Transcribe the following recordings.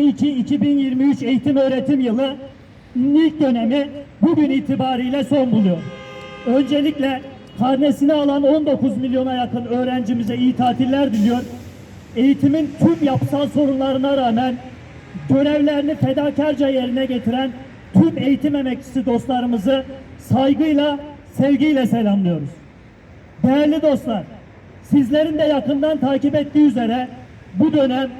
2022-2023 eğitim öğretim yılı ilk dönemi bugün itibariyle son buluyor. Öncelikle karnesini alan 19 milyona yakın öğrencimize iyi tatiller diliyor. Eğitimin tüm yapısal sorunlarına rağmen görevlerini fedakarca yerine getiren tüm eğitim emekçisi dostlarımızı saygıyla, sevgiyle selamlıyoruz. Değerli dostlar, sizlerin de yakından takip ettiği üzere bu dönem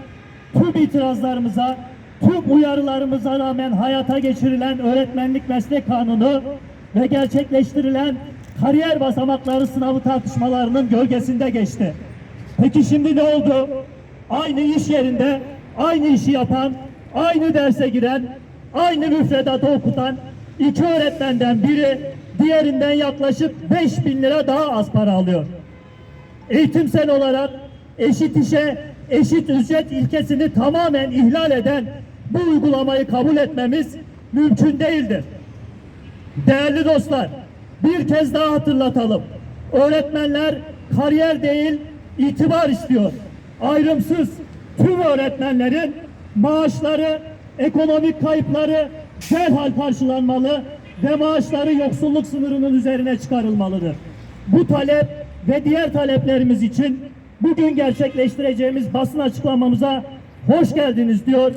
tüm itirazlarımıza, tüm uyarılarımıza rağmen hayata geçirilen öğretmenlik meslek kanunu ve gerçekleştirilen kariyer basamakları sınavı tartışmalarının gölgesinde geçti. Peki şimdi ne oldu? Aynı iş yerinde aynı işi yapan, aynı derse giren, aynı müfredatı okutan iki öğretmenden biri diğerinden yaklaşık 5 bin lira daha az para alıyor. Eğitimsel olarak eşit işe eşit ücret ilkesini tamamen ihlal eden bu uygulamayı kabul etmemiz mümkün değildir. Değerli dostlar, bir kez daha hatırlatalım. Öğretmenler kariyer değil, itibar istiyor. Ayrımsız tüm öğretmenlerin maaşları, ekonomik kayıpları derhal karşılanmalı ve maaşları yoksulluk sınırının üzerine çıkarılmalıdır. Bu talep ve diğer taleplerimiz için bugün gerçekleştireceğimiz basın açıklamamıza hoş geldiniz diyor.